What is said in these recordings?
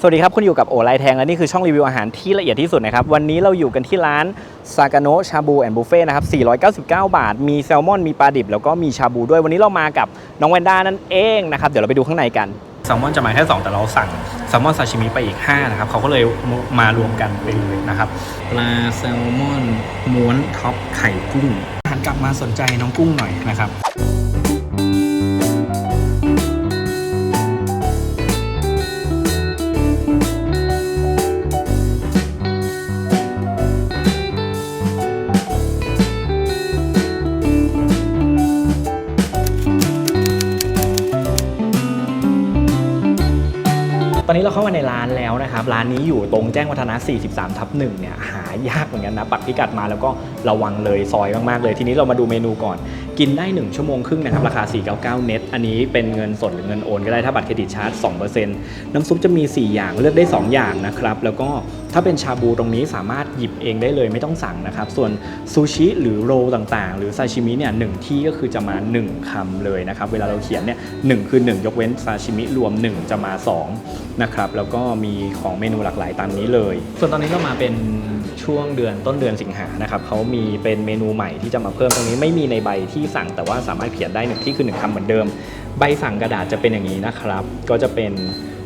สวัสดีครับ คุณอยู่กับโอไลแทง และนี่คือช่องรีวิวอาหารที่ละเอียดที่สุดนะครับ วันนี้เราอยู่กันที่ร้านซากาโนชาบูแอนด์บุฟเฟ่นะครับ 499 บาท มีแซลมอน มีปลาดิบ แล้วก็มีชาบูด้วย วันนี้เรามากับน้องแวนด้านั่นเองนะครับ เดี๋ยวเราไปดูข้างในกัน แซลมอนจะมาแค่ 2 แต่เราสั่งแซลมอนซาชิมิไปอีก 5 นะครับ เขาก็เลยมารวมกันไปเลยนะครับ ปลาแซลมอนม้วนท็อปไข่กุ้งหันกลับมาสนใจน้องกุ้งหน่อยนะครับ เราเข้ามาในร้านแล้วนะครับ ร้านนี้อยู่ตรงแจ้งวัฒนะ 43 ทับ1เนี่ยหายากเหมือนกันนะ ปักพิกัดมาแล้วก็ระวังเลยซอยมากๆเลย ทีนี้เรามาดูเมนูก่อน กินได้ 1 ชั่วโมงครึ่งนะครับ ราคา 499 เน็ต อันนี้เป็นเงินสดหรือเงินโอนก็ได้ถ้าบัตรเครดิตชาร์จ 2%น้ำซุปจะมี 4 อย่างเลือกได้ 2 อย่างนะครับ แล้วก็ถ้าเป็นชาบูตรงนี้สามารถหยิบเองได้เลยไม่ต้องสั่งนะครับ ส่วนซูชิหรือโรต่างๆ หรือซาชิมิเนี่ยหนึ่งที่ก็คือจะมา 1คำเลยนะครับ เวลาเราเขียนเนี่ยหนึ่งคือ 1 ยกเว้นซาชิมิรวม 1 จะมา2นะครับแล้วก็มีของเมนูหลากหลายตามนี้เลย ส่วนตอนนี้เรามาเป็น ช่วงเดือนต้นเดือนสิงหานะครับเขามีเป็นเมนูใหม่ที่จะมาเพิ่มตรงนี้ไม่มีในใบที่สั่งแต่ว่าสามารถเขียนได้หนึ่งที่คือหนึ่งคำเหมือนเดิม ใบสั่งกระดาษจะเป็นอย่างนี้นะครับ ก็จะเป็น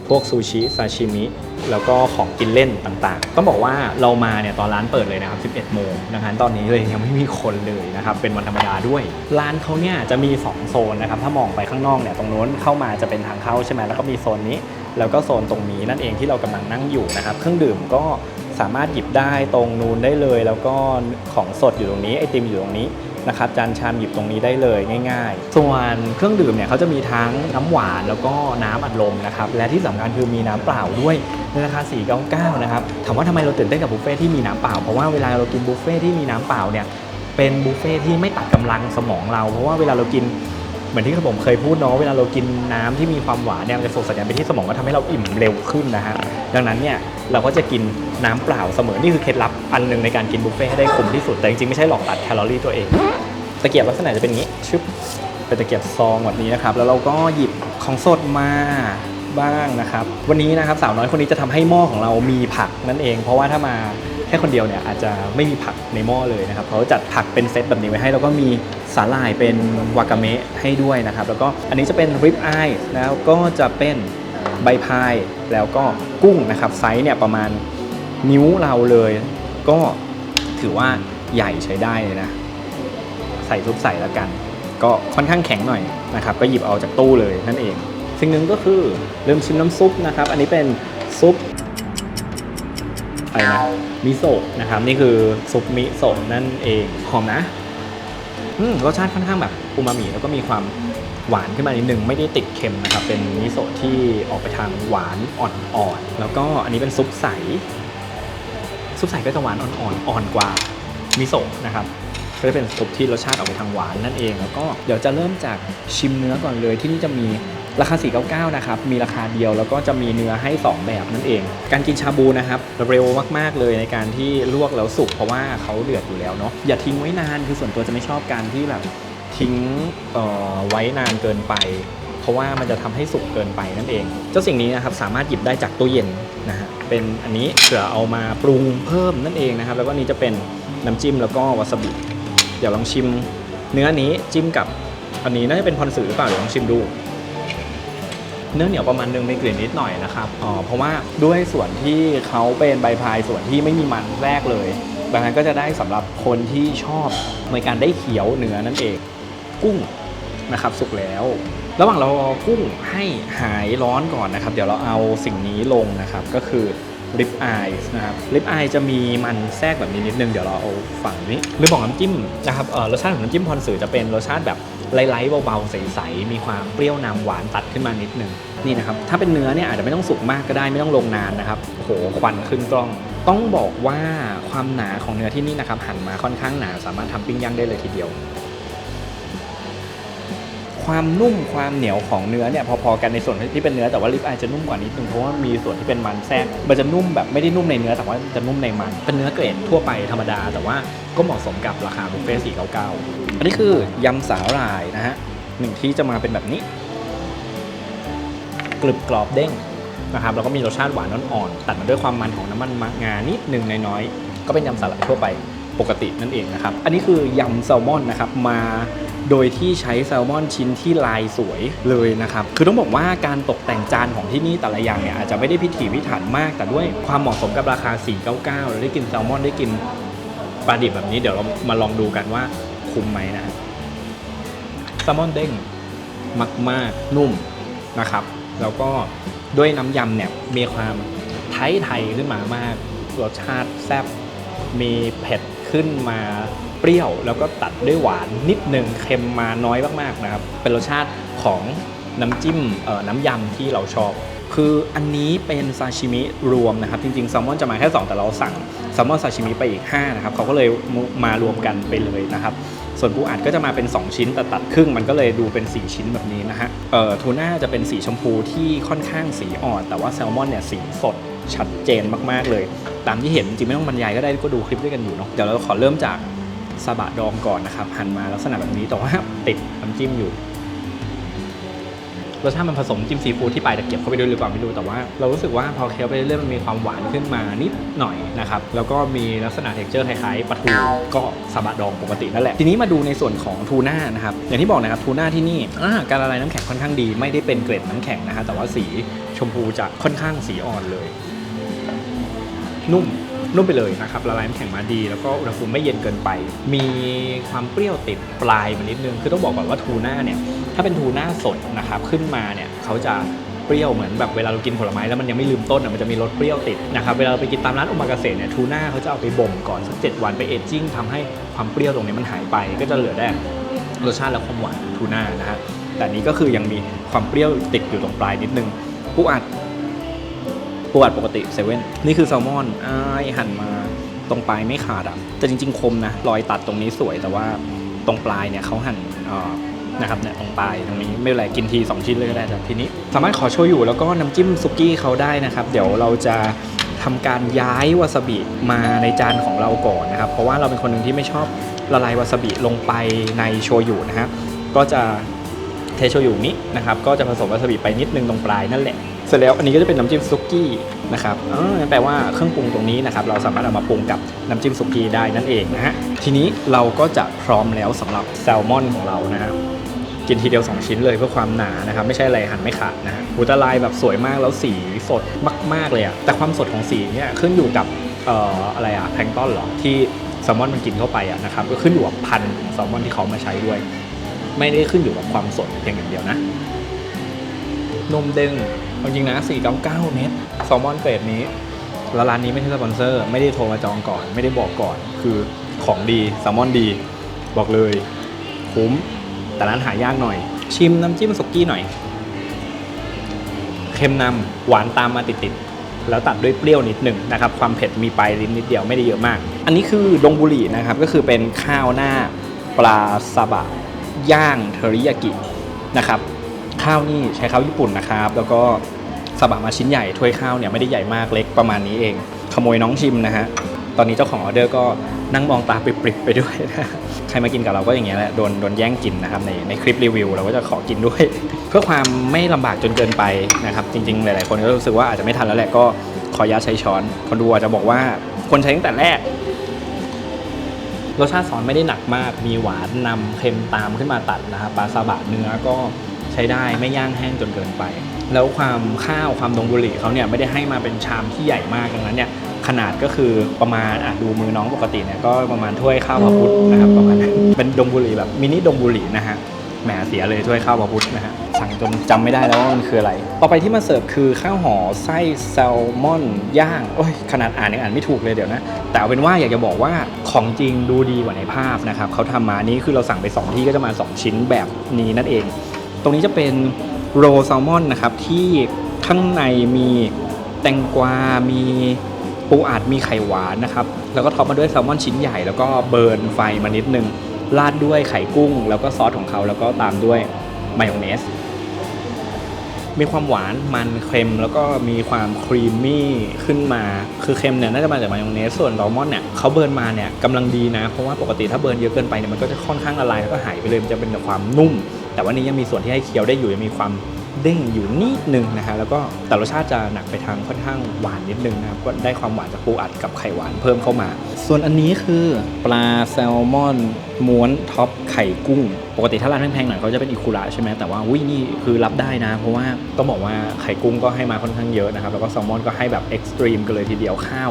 พวกซูชิซาชิมิแล้วก็ของกินเล่นต่างๆ ต้องบอกว่าเรามาเนี่ยตอนร้านเปิดเลยนะครับ 11 โมงนะครับตอนนี้เลยยังไม่มีคนเลยนะครับ เป็นวันธรรมดาด้วย ร้านเขาเนี่ยจะมี 2 โซนนะครับ ถ้ามองไปข้างนอกเนี่ยตรงโน้นเข้ามาจะเป็นทางเข้าใช่ไหมแล้วก็มีโซนนี้ แล้วก็โซนตรงนี้นั่นเองที่เรากำลังนั่งอยู่นะครับ เครื่องดื่มก็ สามารถหยิบได้ตรงนูนได้เลย แล้วก็ของสดอยู่ตรงนี้ไอติมอยู่ตรงนี้นะครับจานชามหยิบตรงนี้ได้เลยง่ายๆ ส่วนเครื่องดื่มเนี่ยเขาจะมีทั้งน้ำหวานแล้วก็น้ำอัดลมนะครับและที่สำคัญคือมีน้ำเปล่าด้วยในราคา499นะครับถามว่าทำไมเราตื่นเต้นกับบุฟเฟ่ที่มีน้ำเปล่าเพราะว่าเวลาเรากินบุฟเฟ่ที่มีน้ำเปล่าเนี่ยเป็นบุฟเฟ่ที่ไม่ตัดกำลังสมองเราเพราะว่าเวลาเรากินเหมือนที่ผมเคยพูดเนาะเวลาเรากินน้ำที่มีความหวานเนี่ยมันจะส่งสัญญาณไปที่สมองก็ทำให้เราอิ่มเร็วขึ้นนะฮะดังนั้นเนี่ยเราก็จะกิน น้ำเปล่าเสมอ นี่คือเคล็ดลับอันหนึ่งในการกินบุฟเฟ่ให้ได้คุ้มที่สุด แต่จริงๆ ไม่ใช่หลอกตัดแคลอรี่ตัวเอง ตะเกียบลักษณะจะเป็นอย่างนี้ชึบเป็นตะเกียบซองแบบนี้นะครับ แล้วเราก็หยิบของสดมาบ้างนะครับ วันนี้นะครับสาวน้อยคนนี้จะทำให้หม้อของเรามีผักนั่นเอง เพราะว่าถ้ามาแค่คนเดียวเนี่ยอาจจะไม่มีผักในหม้อเลยนะครับเขาจัดผักเป็นเซตแบบนี้ไว้ให้ แล้วก็มีสาหร่ายเป็นวากาเมะให้ด้วยนะครับ แล้วก็อันนี้จะเป็นริบอายแล้วก็จะเป็นใบพายแล้วก็กุ้งนะครับไซส์เนี่ยประมาณ นิ้วเราเลย ก็ถือว่าใหญ่ใช้ได้เลยนะ ใส่ซุปใส่แล้วกัน ก็ค่อนข้างแข็งหน่อยนะครับ ก็หยิบเอาจากตู้เลยนั่นเอง สิ่งหนึ่งก็คือลืมชิมน้ำซุปนะครับ อันนี้เป็นซุปอะไรนะมิโซะนะครับ นี่คือซุปมิโซะนั่นเองหอมนะอืมรสชาติค่อนข้างแบบอูมามิแล้วก็มีความหวานขึ้นมานิดนึงไม่ได้ติดเค็มนะครับ เป็นมิโซะที่ออกไปทางหวานอ่อนๆแล้วก็อันนี้เป็นซุปใส ซุปใสก็จะหวานอ่อนๆอ่อนกว่ามิโซะนะครับก็จะเป็นซุปที่รสชาติออกไปทางหวานนั่นเอง แล้วก็เดี๋ยวจะเริ่มจากชิมเนื้อก่อนเลยที่นี่จะมีราคา 499 นะครับ มีราคาเดียวแล้วก็จะมีเนื้อให้ 2 แบบนั่นเอง การกินชาบูนะครับเร็วมากๆเลยในการที่ลวกแล้วสุกเพราะว่าเขาเดือดอยู่แล้วเนาะอย่าทิ้งไว้นานคือส่วนตัวจะไม่ชอบการที่แบบทิ้งเอ่อไว้นานเกินไป เพราะว่ามันจะทำให้สุกเกินไปนั่นเอง เจ้าสิ่งนี้นะครับสามารถหยิบได้จากตู้เย็นนะฮะเป็นอันนี้เผื่อเอามาปรุงเพิ่มนั่นเองนะครับ แล้วก็นี่จะเป็นน้ำจิ้มแล้วก็วาซาบิเดี๋ยวลองชิม เนื้อนี้จิ้มกับอันนี้น่าจะเป็นพอนสือหรือเปล่าเดี๋ยวลองชิมดูเนื้อเหนียวประมาณนึงมีกลิ่นนิดหน่อยนะครับอ๋อเพราะว่าด้วยส่วนที่เขาเป็นใบพายส่วนที่ไม่มีมันแรกเลยดังนั้นก็จะได้สำหรับคนที่ชอบในการได้เขียวเนื้อนั่นเอง กุ้งนะครับสุกแล้ว ระหว่างเรากุ้งให้หายร้อนก่อนนะครับ เดี๋ยวเราเอาสิ่งนี้ลงนะครับ ก็คือริบอายนะครับริบอายจะมีมันแทรกแบบนี้นิดนึง เดี๋ยวเราเอาฝั่งนี้หรือบอกน้ำจิ้มนะครับเอ่อรสชาติของน้ำจิ้มพรสือจะเป็นรสชาติแบบไล่ๆเบาๆใสๆมีความเปรี้ยวนำหวานตัดขึ้นมานิดนึงนี่นะครับถ้าเป็นเนื้อเนี่ยอาจจะไม่ต้องสุกมากก็ได้ไม่ต้องลงนานนะครับโอ้โหควันขึ้นกล้อง ต้องบอกว่าความหนาของเนื้อที่นี่นะครับหั่นมาค่อนข้างหนาสามารถทำปิ้งย่างได้เลยทีเดียว ความนุ่มความเหนียวของเนื้อเนี่ยพอๆกันในส่วนที่เป็นเนื้อแต่ว่าลิปอายจะนุ่มกว่านิดนึงเพราะว่ามีส่วนที่เป็นมันแทรกมันจะนุ่มแบบไม่ได้นุ่มในเนื้อแต่ว่าจะนุ่มในมันเป็นเนื้อเกรดทั่วไปธรรมดา แต่ว่าก็เหมาะสมกับราคาบุฟเฟ่ต์499อันนี้คือยำสาหร่ายนะฮะหนึ่งที่จะมาเป็นแบบนี้กรึบกรอบเด้งนะครับแล้วก็มีรสชาติหวานอ่อนๆตัดมาด้วยความมันของน้ำมันมะงานิดนึงน้อยๆก็เป็นยำสลัดทั่วไปปกตินั่นเองนะครับ อันนี้คือยำแซลมอนนะครับ มา โดยที่ใช้แซลมอนชิ้นที่ลายสวยเลยนะครับ คือต้องบอกว่าการตกแต่งจานของที่นี่แต่ละอย่างเนี่ยอาจจะไม่ได้พิถีพิถันมาก แต่ด้วยความเหมาะสมกับราคา 499เราได้กินแซลมอนได้กินปลาดิบแบบนี้เดี๋ยวเรามาลองดูกันว่าคุ้มไหมนะแซลมอนเด้งมากๆนุ่มนะครับ แล้วก็ด้วยน้ำยำเนี่ยมีความไทยไทยขึ้นมามาก รสชาติแซ่บมีเผ็ด ขึ้นมาเปรี้ยวแล้วก็ตัดด้วยหวานนิดหนึ่งเค็มมาน้อยมากๆนะครับ เป็นรสชาติของน้ำจิ้มน้ำยำที่เราชอบ คืออันนี้เป็นซาชิมิรวมนะครับ จริงๆแซลมอนจะมาแค่ 2 แต่เราสั่งแซลมอนซาชิมิไปอีก 5 นะครับ เขาก็เลยมารวมกันไปเลยนะครับ ส่วนปูอัดก็จะมาเป็น 2 ชิ้นแต่ตัดครึ่งมันก็เลยดูเป็น 4 ชิ้นแบบนี้นะฮะทูน่าจะเป็นสีชมพูที่ค่อนข้างสีอ่อน แต่ว่าแซลมอนเนี่ยสีสด ชัดเจนมากๆเลย ตามที่เห็นจริงไม่ต้องบรรยายก็ได้ก็ดูคลิปด้วยกันอยู่เนาะเดี๋ยวเราขอเริ่มจากซาบะดองก่อนนะครับหั่นมาลักษณะแบบนี้แต่ว่าติดน้ำจิ้มอยู่รสชาติมันผสมจิ้มซีฟู้ดที่ปลายตะเกียบเข้าไปด้วยหรือเปล่าไม่รู้แต่ว่าเรารู้สึกว่าพอเคี้ยวไปเรื่อยมันมีความหวานขึ้นมานิดหน่อยนะครับแล้วก็มีลักษณะเท็กเจอร์คล้ายๆปลาทูก็ซาบะดองปกตินั่นแหละ ทีนี้มาดูในส่วนของทูน่านะครับอย่างที่บอกนะครับทูน่าที่นี่การละลายน้ำแข็งค่อนข้างดี ไม่ได้เป็นเกล็ดน้ำแข็งนะฮะแต่ว่าสีชมพูจะค่อนข้างสีอ่อนเลย นุ่มนุ่มไปเลยนะครับละลายน้ำแข็งมาดี แล้วก็อุณหภูมิไม่เย็นเกินไป มีความเปรี้ยวติดปลายมานิดนึง คือต้องบอกก่อนว่าทูน่าเนี่ยถ้าเป็นทูน่าสดนะครับขึ้นมาเนี่ยเขาจะเปรี้ยวเหมือนแบบเวลาเรากินผลไม้แล้วมันยังไม่ลืมต้นอะมันจะมีรสเปรี้ยวติดนะครับเวลาเราไปกินตามร้านโอมากาเสะเนี่ยทูน่าเขาจะเอาไปบ่มก่อนสักเจ็ดวันไปเอจจิ้งทำให้ความเปรี้ยวตรงนี้มันหายไป ก็จะเหลือได้รสชาติและความหวานทูน่านะฮะแต่นนี้ก็คือยังมีความเปรี้ยวติดอยู่ตรงปลายนิดนึงปูอัด ปูอัดปกติเซเว่นนี่คือแซลมอนอ้ายหั่นมาตรงปลายไม่ขาดอะแต่จริง ๆ คมนะรอยตัดตรงนี้สวยแต่ว่าตรงปลายเนี่ยเขาหั่นเอ่อนะครับเนี่ยตรงปลายตรงนี้ไม่เป็นไรกินที 2 ชิ้นเลยก็ได้แต่ทีนี้ สามารถขอโชยุแล้วก็น้ำจิ้มซุกี้เขาได้นะครับ เดี๋ยวเราจะทำการย้ายวาซาบิมาในจานของเราก่อนนะครับ เพราะว่าเราเป็นคนหนึ่งที่ไม่ชอบละลายวาซาบิลงไปในโชยุนะฮะก็จะเทโชยุนี้นะครับ ก็จะผสมวาซาบิไปนิดนึงตรงปลายนั่นแหละ เสร็จแล้วอันนี้ก็จะเป็นน้ำจิ้มซุกี้นะครับอ๋อแปลว่าเครื่องปรุงตรงนี้นะครับเราสามารถเอามาปรุงกับน้ำจิ้มซุกี้ได้นั่นเองนะฮะทีนี้เราก็จะพร้อมแล้วสำหรับแซลมอนของเรานะฮะกินทีเดียว 2 ชิ้นเลยเพื่อความหนานะครับไม่ใช่อะไรหั่นไม่ขาดนะฮะหูตะลายแบบสวยมากแล้วสีสดมาก ๆเลยอะแต่ความสดของสีเนี่ยขึ้นอยู่กับเอ่ออะไรอะแพลงต้นเหรอที่แซลมอนมันกินเข้าไปอะนะครับก็ขึ้นอยู่กับพันธุ์ของแซลมอนที่เขามาใช้ด้วย ไม่ได้ขึ้นอยู่กับความสดเพียงอย่างเดียวนะ นมเด้งจริงนะ 499เน็ตแซลมอนเกรดนี้ แล้วร้านนี้ไม่ใช่สปอนเซอร์ ไม่ได้โทรมาจองก่อน ไม่ได้บอกก่อน คือของดีแซลมอนดี บอกเลย คุ้ม แต่ร้านหายากหน่อย ชิมน้ำจิ้มสุกี้หน่อย เค็มนำหวานตามมาติดๆแล้วตัดด้วยเปรี้ยวนิดหนึ่งนะครับความเผ็ดมีปลายลิ้นนิดเดียวไม่ได้เยอะมาก อันนี้คือดงบุรีนะครับก็คือเป็นข้าวหน้าปลาซาบะย่างเทอริยากินะครับ ข้าวนี่ใช้ข้าวญี่ปุ่นนะครับ แล้วก็ซาบะมาชิ้นใหญ่ถ้วยข้าวเนี่ยไม่ได้ใหญ่มากเล็กประมาณนี้เอง ขโมยน้องชิมนะฮะตอนนี้เจ้าของออเดอร์ก็นั่งมองตาปริบๆไปด้วยนะใครมากินกับเราก็อย่างเงี้ยแหละโดนโดนแย่งกินนะครับในในคลิปรีวิวเราก็จะขอกินด้วย เพื่อความไม่ลำบากจนเกินไปนะครับ จริง ๆ หลาย ๆ คนก็รู้สึกว่าอาจจะไม่ทันแล้วแหละก็ขออนุญาใช้ช้อน คนดูอาจจะบอกว่าควรใช้ตั้งแต่แรกรสชาติซอสไม่ได้หนักมาก มีหวานนำเค็มตามขึ้นมาตัดนะครับปลาซาบะเนื้อก็ ใช้ได้ไม่ย่างแห้งจนเกินไป แล้วความข้าวความดงบุหรี่เขาเนี่ยไม่ได้ให้มาเป็นชามที่ใหญ่มากดังนั้นเนี่ยขนาดก็คือประมาณอะดูมือน้องปกติเนี่ยก็ประมาณถ้วยข้าวพระพุทธนะครับประมาณนั้นเป็นดงบุหรี่แบบมินิดงบุหรี่นะฮะแหมเสียเลยถ้วยข้าวพระพุทธนะฮะสั่งจนจำไม่ได้แล้วว่ามันคืออะไร ต่อไปที่มาเสิร์ฟคือข้าวห่อไส้แซลมอนย่างโอ้ยขนาดอ่านยังอ่านไม่ถูกเลยเดี๋ยวนะ แต่เอาเป็นว่าอยากจะบอกว่าของจริงดูดีกว่าในภาพนะครับเขาทำมานี้คือเราสั่งไป 2 ที่ก็จะมา 2 ชิ้นแบบนี้นั่นเอง ตรงนี้จะเป็นโรลแซลมอนนะครับที่ข้างในมีแตงกวา มีปูอัดมีไข่หวานนะครับ แล้วก็ท็อปมาด้วยแซลมอนชิ้นใหญ่ แล้วก็เบิร์นไฟมานิดนึง ราดด้วยไข่กุ้ง แล้วก็ซอสของเขา แล้วก็ตามด้วยมายองเนส มีความหวานมันเค็มแล้วก็มีความครีมมี่ขึ้นมา คือเค็มเนี่ยน่าจะมาจากมายองเนส ส่วนแซลมอนเนี่ยเขาเบิร์นมาเนี่ยกำลังดีนะ เพราะว่าปกติถ้าเบิร์นเยอะเกินไปเนี่ยมันก็จะค่อนข้างละลายแล้วก็หายไปเลย มันจะเป็นความนุ่ม แต่ว่านี้ยังมีส่วนที่ให้เคี้ยวได้อยู่ยังมีความเด้งอยู่นิดนึงนะฮะแล้วก็แต่รสชาติจะหนักไปทางค่อนข้างหวานนิดนึงนะครับก็ได้ความหวานจากปูอัดกับไข่หวานเพิ่มเข้ามา ส่วนอันนี้คือปลาแซลมอนม้วนท็อปไข่กุ้ง ปกติถ้าร้านแพงๆหน่อยเขาจะเป็นอิคุระใช่ไหมแต่ว่าอุ้ยนี่คือรับได้นะ เพราะว่าต้องบอกว่าไข่กุ้งก็ให้มาค่อนข้างเยอะนะครับแล้วก็แซลมอนก็ให้แบบเอ็กซ์ตรีมกันเลยทีเดียวข้าว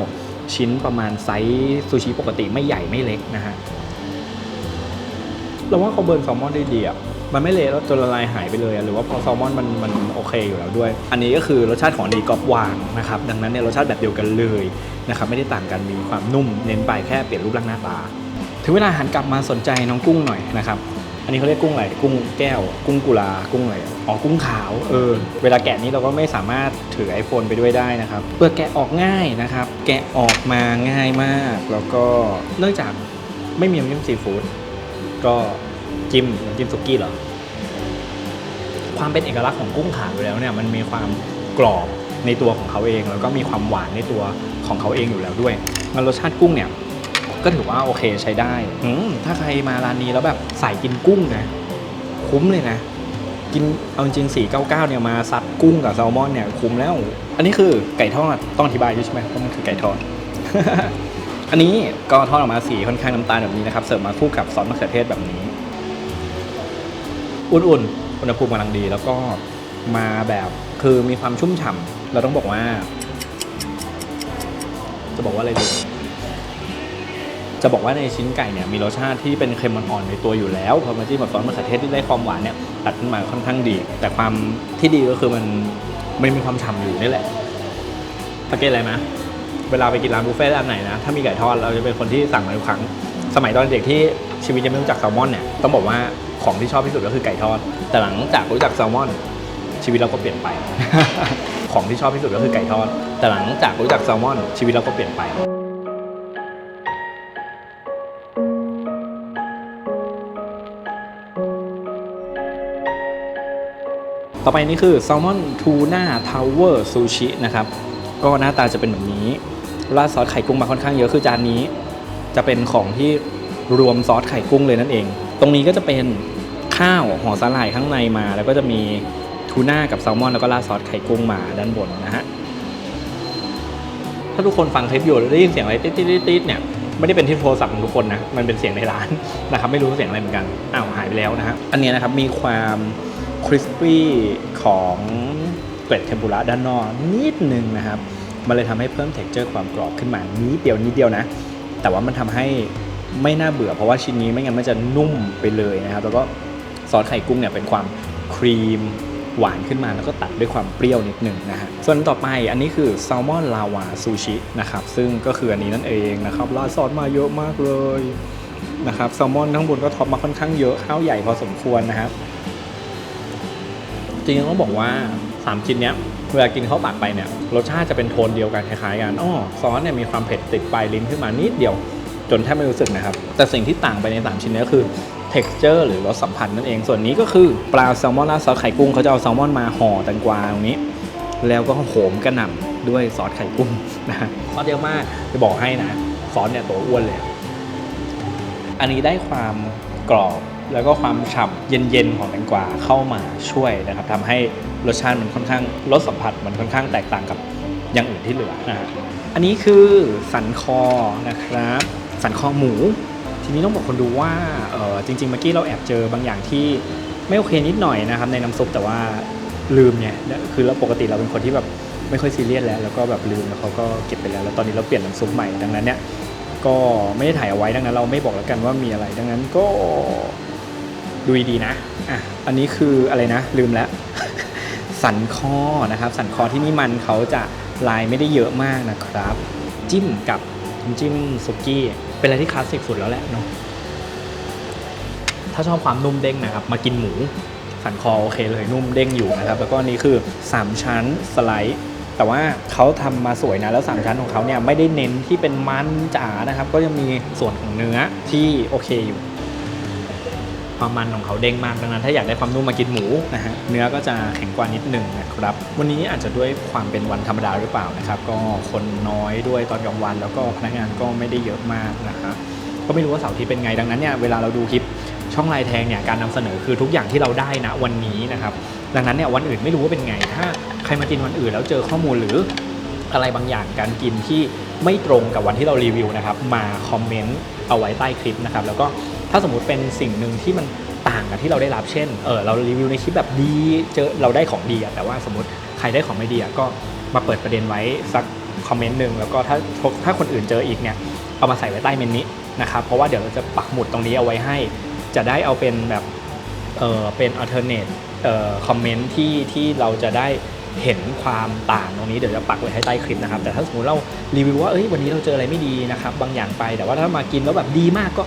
ชิ้นประมาณไซส์ซูชิปกติไม่ใหญ่ไม่เล็กนะฮะเราว่าเขาเบิร์นแซลมอนได้ดีอะ มันไม่เละแล้วจนละลายหายไปเลยหรือว่าพอแซลมอนมันมันโอเคอยู่แล้วด้วย อันนี้ก็คือรสชาติของดีกอฟวางนะครับดังนั้นเนี่ยรสชาติแบบเดียวกันเลยนะครับไม่ได้ต่างกันมีความนุ่มเน้นไปแค่เปลี่ยนรูปร่างหน้าตาถึงเวลาหันกลับมาสนใจน้องกุ้งหน่อยนะครับอันนี้เขาเรียกกุ้งอะไรกุ้งแก้ว กุ้งกุลากุ้งอะไรอ๋อกุ้งขาวเออเวลาแกะนี้เราก็ไม่สามารถถือ iPhone ไปด้วยได้นะครับเปลือกแกะออกง่ายนะครับ แกะออกมาง่ายมาก แล้วก็เนื่องจากไม่มีน้ำจิ้มซีฟู้ดก็ จิ้มน้ำจิ้มสุกี้เหรอ ความเป็นเอกลักษณ์ของกุ้งขาวอยู่แล้วเนี่ยมันมีความกรอบในตัวของเขาเอง แล้วก็มีความหวานในตัวของเขาเองอยู่แล้วด้วยมันรสชาติกุ้งเนี่ยก็ถือว่าโอเคใช้ได้อถ้าใครมาร้านนี้แล้วแบบใส่กินกุ้งนะคุ้มเลยนะ กินเอาจริงๆ499เนี่ยมาซัดกุ้งกับแซลมอนเนี่ยคุ้มแล้ว อันนี้คือไก่ทอดต้องอธิบายใช่ไหมว่าะมันคือไก่ทอด อันนี้ก็ทอดออกมาสีค่อนข้างน้ำตาลแบบนี้นะครับ เสิร์ฟมาคู่กับซอสมะเขือเทศแบบนี้ อุ่นๆอุณหภูมิกำลังดี แล้วก็มาแบบคือมีความชุ่มฉ่ำเราต้องบอกว่า จะบอกว่าอะไรดีจะบอกว่าในชิ้นไก่เนี่ยมีรสชาติที่เป็นเค็มอ่อนๆในตัวอยู่แล้วพอมาจิ้มกับซอสมะเขือเทศที่ได้ความหวานเนี่ยตัดขึ้นมาค่อนข้างดี แต่ความที่ดีก็คือมันมันมีความฉ่ำอยู่นี่แหละสังเกตอะไรไหมเวลาไปกินร้านบุฟเฟ่ต์ร้านไหนนะถ้ามีไก่ทอดเราจะเป็นคนที่สั่งมาทุกครั้ง สมัยตอนเด็กที่ชีวิตยังไม่รู้จักแซลมอนเนี่ยต้องบอกว่า ของที่ชอบที่สุดก็คือไก่ทอด แต่หลังจากรู้จักแซลมอน ชีวิตเราก็เปลี่ยนไป ของที่ชอบที่สุดก็คือไก่ทอด แต่หลังจากรู้จักแซลมอน ชีวิตเราก็เปลี่ยนไปต่อไปนี่คือแซลมอนทูน่าทาวเวอร์ซูชินะครับ ก็หน้าตาจะเป็นแบบนี้ ราดซอสไข่กุ้งมาค่อนข้างเยอะคือจานนี้ จะเป็นของที่รวมซอสไข่กุ้งเลยนั่นเอง ตรงนี้ก็จะเป็นข้าวห่อสาหร่ายข้างในมา แล้วก็จะมีทูน่ากับแซลมอนแล้วก็ราดซอสไข่กุ้งมาด้านบนนะฮะถ้าทุกคนฟังคลิปอยู่แล้วได้ยินเสียงอะไรติ๊ดติ๊ดติ๊ดเนี่ยไม่ได้เป็นที่โทรศัพท์ของทุกคนนะมันเป็นเสียงในร้านนะครับไม่รู้เสียงอะไรเหมือนกันอ้าวหายไปแล้วนะฮะอันนี้นะครับมีความคริสปี้ของเกล็ดเทมปุระด้านนอกนิดนึงนะครับมันเลยทำให้เพิ่ม t e x t อร์ความกรอบขึ้นมานิดเดียวนิดเดียวนะ แต่ว่ามันทำให้ ไม่น่าเบื่อเพราะว่าชิ้นนี้ไม่งั้นมันจะนุ่มไปเลยนะครับ แล้วก็ซอสไข่กุ้งเนี่ยเป็นความครีมหวานขึ้นมาแล้วก็ตัดด้วยความเปรี้ยวนิดหนึ่งนะฮะ ส่วนต่อไปอันนี้คือแซลมอนลาวาซูชินะครับ ซึ่งก็คืออันนี้นั่นเองนะครับราดซอสมาเยอะมากเลยนะครับแซลมอนข้างบนก็ท็อปมาค่อนข้างเยอะข้าวใหญ่พอสมควรนะครับ จริงๆต้องบอกว่า3ชิ้นเนี้ยเวลากินเข้าปากไปเนี่ยรสชาติจะเป็นโทนเดียวกันคล้ายๆกันอ้อซอสเนี่ยมีความเผ็ดติดปลายลิ้นขึ้นมานิดเดียว จนแทบไม่รู้สึกนะครับ แต่สิ่งที่ต่างไปใน 3 ชิ้นนี้ก็คือ texture หรือรสสัมผัสนั่นเอง ส่วนนี้ก็คือปลาแซลมอนราดซอสไข่กุ้งเขาจะเอาแซลมอนมาห่อแตงกวาตรงนี้ แล้วก็โหมกระหน่ำด้วยซอสไข่กุ้งนะซอสเยอะมากจะบอกให้นะซอสเนี่ยตัวอ้วนเลย อันนี้ได้ความกรอบแล้วก็ความฉ่ำเย็นๆของแตงกวาเข้ามาช่วยนะครับทำให้รสชาติมันค่อนข้างรสสัมผัสมันค่อนข้างแตกต่างกับอย่างอื่นที่เหลือนะอันนี้คือสันคอนะครับ สันคอหมู ทีนี้ต้องบอกคนดูว่าจริงๆเมื่อกี้เราแอบเจอบางอย่างที่ไม่โอเคนิดหน่อยนะครับในน้ำซุปแต่ว่าลืมเนี่ยคือเราปกติเราเป็นคนที่แบบไม่ค่อยซีเรียสแล้วแล้วก็แบบลืมแล้วเขาก็เก็บไปแล้วแล้วตอนนี้เราเปลี่ยนน้ำซุปใหม่ดังนั้นเนี่ยก็ไม่ได้ถ่ายเอาไว้ดังนั้น เราไม่บอกแล้วกันว่ามีอะไร ดังนั้นก็ดูดีนะอะอันนี้คืออะไรนะ ลืมแล้ว สันคอนะครับ สันคอที่นี่มันเขาจะลายไม่ได้เยอะมากนะครับ จิ้มกับน้ำจิ้มสุกี้ เป็นอะไรที่คลาสสิกสุดแล้วแหละเนาะถ้าชอบความนุ่มเด้งนะครับ มากินหมู สันคอโอเคเลยนุ่มเด้งอยู่นะครับ แล้วก็นี่คือ 3 ชั้นสไลด์ แต่ว่าเขาทำมาสวยนะ แล้วสามชั้นของเขาเนี่ยไม่ได้เน้นที่เป็นมันจ๋านะครับ ก็ยังมีส่วนของเนื้อที่โอเคอยู่ ความมันของเขาเด้งมากดังนั้น ถ้าอยากได้ความนุ่มมากินหมูนะฮะเนื้อก็จะแข็งกว่านิดหนึ่งนะครับ วันนี้อาจจะด้วยความเป็นวันธรรมดาหรือเปล่านะครับ ก็คนน้อยด้วยตอนกลางวัน แล้วก็พนักงานก็ไม่ได้เยอะมากนะครับก็ไม่รู้ว่าเสาร์ที่เป็นไงดังนั้นเนี่ยเวลาเราดูคลิปช่องลายแทงเนี่ยการนำเสนอคือทุกอย่างที่เราได้นะวันนี้นะครับดังนั้นเนี่ยวันอื่นไม่รู้ว่าเป็นไง ถ้าใครมากินวันอื่นแล้วเจอข้อมูลหรืออะไรบางอย่างการกินที่ไม่ตรงกับวันที่เรารีวิวนะครับ มาคอมเมนต์เอาไว้ใต้คลิปนะครับ แล้วก็ ถ้าสมมติเป็นสิ่งหนึ่งที่มันต่างกับที่เราได้รับเช่นเออเรารีวิวในคลิปแบบดีเจอเราได้ของดีอะแต่ว่าสมมติใครได้ของไม่ดีอะก็มาเปิดประเด็นไว้สักคอมเมนต์หนึ่งแล้วก็ถ้าถ้าคนอื่นเจออีกเนี่ยเอามาใส่ไว้ใต้เมนนี้นะครับเพราะว่าเดี๋ยวเราจะปักหมุดตรงนี้เอาไว้ให้ จะได้เอาเป็นแบบเออเป็น alternate เอ่อคอมเมนต์ที่ที่เราจะได้เห็นความต่างตรงนี้เดี๋ยวจะปักไว้ให้ใต้คลิปนะครับ แต่ถ้าสมมติเรารีวิวว่าเอ้ยวันนี้เราเจออะไรไม่ดีนะครับ บางอย่างไปแต่ว่าถ้ามากินแล้วแบบดีมากก็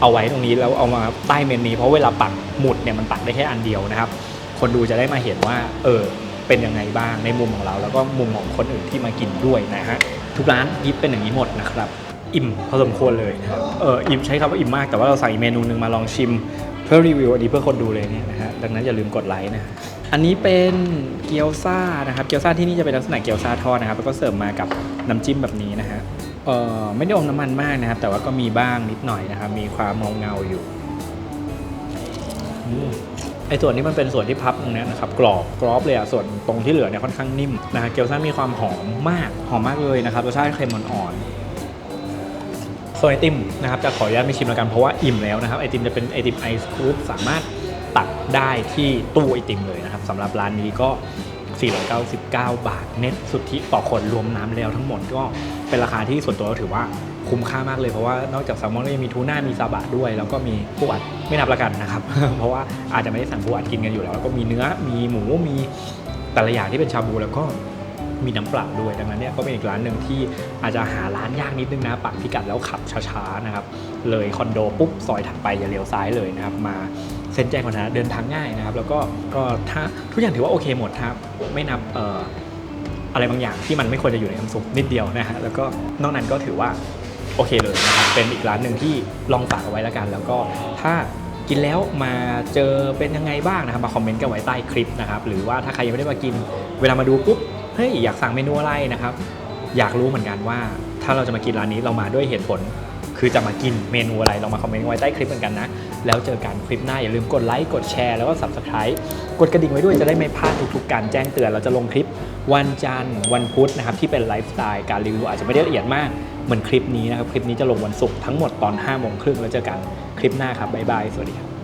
เอาไว้ตรงนี้แล้วเอามาใต้เมนนี้ เพราะเวลาปักหมุดเนี่ยมันปักได้แค่อันเดียวนะครับ คนดูจะได้มาเห็นว่า เออเป็นยังไงบ้างในมุมของเรา แล้วก็มุมของคนอื่นที่มากินด้วยนะฮะทุกร้านยิบเป็นอย่างนี้หมดนะครับอิ่มพอสมควรเลยนะครับเอออิ่มใช้คำว่าอิ่มมากแต่ว่าเราใส่เมนูหนึ่งมาลองชิม เพื่อรีวิวอันนี้เพื่อคนดูเลยเนี่ยนะฮะดังนั้นอย่าลืมกดไลค์นะฮะอันนี้เป็นเกี๊ยวซ่านะครับเกี๊ยวซ่าที่นี่จะเป็นลักษณะเกี๊ยวซ่าทอดนะครับแล้วก็เสิร์ฟมากับน้ำจิ้มแบบนี้นะฮะ เออไม่ได้อมน้ำมันมากนะครับ แต่ว่าก็มีบ้างนิดหน่อยนะครับ มีความเงาเงาอยู่อไอ้ส่วนที่มันเป็นส่วนที่พับตรงนี้นะครับกรอบกรอบเลยอะส่วนตรงที่เหลือเนี่ยค่อนข้างนิ่มนะฮะเกี๊ยวซ่ามีความหอมมากหอมมากเลยนะครับรสชาติเค็มอ่อนๆส่วนไอติมนะครับจะขออนุญาตไม่ชิมแล้วกันเพราะว่าอิ่มแล้วนะครับไอติมจะเป็นไอติมไอศครีมสามารถตักได้ที่ตู้ไอติมเลยนะครับสำหรับร้านนี้ก็ 499 บาทเน็ตสุทธิต่อคนรวมน้ำแล้วทั้งหมดก็เป็นราคาที่ส่วนตัวเราถือว่าคุ้มค่ามากเลยเพราะว่านอกจากแซลมอนก็ยังมีทูน่ามีซาบะด้วย แล้วก็มีปูอัดไม่นับละกันนะครับ เพราะว่าอาจจะไม่ได้สั่งปูอัดกินกันอยู่แล้วแล้วก็มีเนื้อมีหมูมีแต่ละอย่างที่เป็นชาบูแล้วก็มีน้ำเปล่าด้วยดังนั้นเนี่ยก็เป็นอีกร้านหนึ่งที่อาจจะหาร้านยากนิดนึงนะปักพิกัดแล้วขับช้าๆนะครับเลยคอนโดปุ๊บซอยถัดไปอย่าเลี้ยวซ้ายเลยนะครับมา เส้นแจ้งวัฒนะเดินทางง่ายนะครับ แล้วก็ก็ถ้าทุกอย่างถือว่าโอเคหมดครับไม่นับเอ่ออะไรบางอย่างที่มันไม่ควรจะอยู่ในน้ำซุปนิดเดียวนะฮะแล้วก็นอกนั้นก็ถือว่าโอเคเลยนะครับเป็นอีกร้านหนึ่งที่ลองฝากเอาไว้แล้วกัน แล้วก็ถ้ากินแล้วมาเจอเป็นยังไงบ้างนะครับมาคอมเมนต์กันไว้ใต้คลิปนะครับหรือว่าถ้าใครยังไม่ได้มากิน เวลามาดูปุ๊บเฮ้ยอยากสั่งเมนูอะไรนะครับ อยากรู้เหมือนกันว่า ถ้าเราจะมากินร้านนี้เรามาด้วยเหตุผล คือจะมากินเมนูอะไรลองมาคอมเมนต์ไว้ใต้คลิปเหมือนกันนะ แล้วเจอกันคลิปหน้าอย่าลืมกดไลค์กดแชร์แล้วก็ subscribe กดกระดิ่งไว้ด้วยจะได้ไม่พลาดทุกๆการแจ้งเตือนเราจะลงคลิปวันจันทร์วันพุธนะครับที่เป็นไลฟ์สไตล์การรีวิวอาจจะไม่ได้ละเอียดมากเหมือนคลิปนี้นะครับคลิปนี้จะลงวันศุกร์ทั้งหมดตอน5โมงครึ่งแล้วเจอกันคลิปหน้าครับบ๊ายบายสวัสดีครับ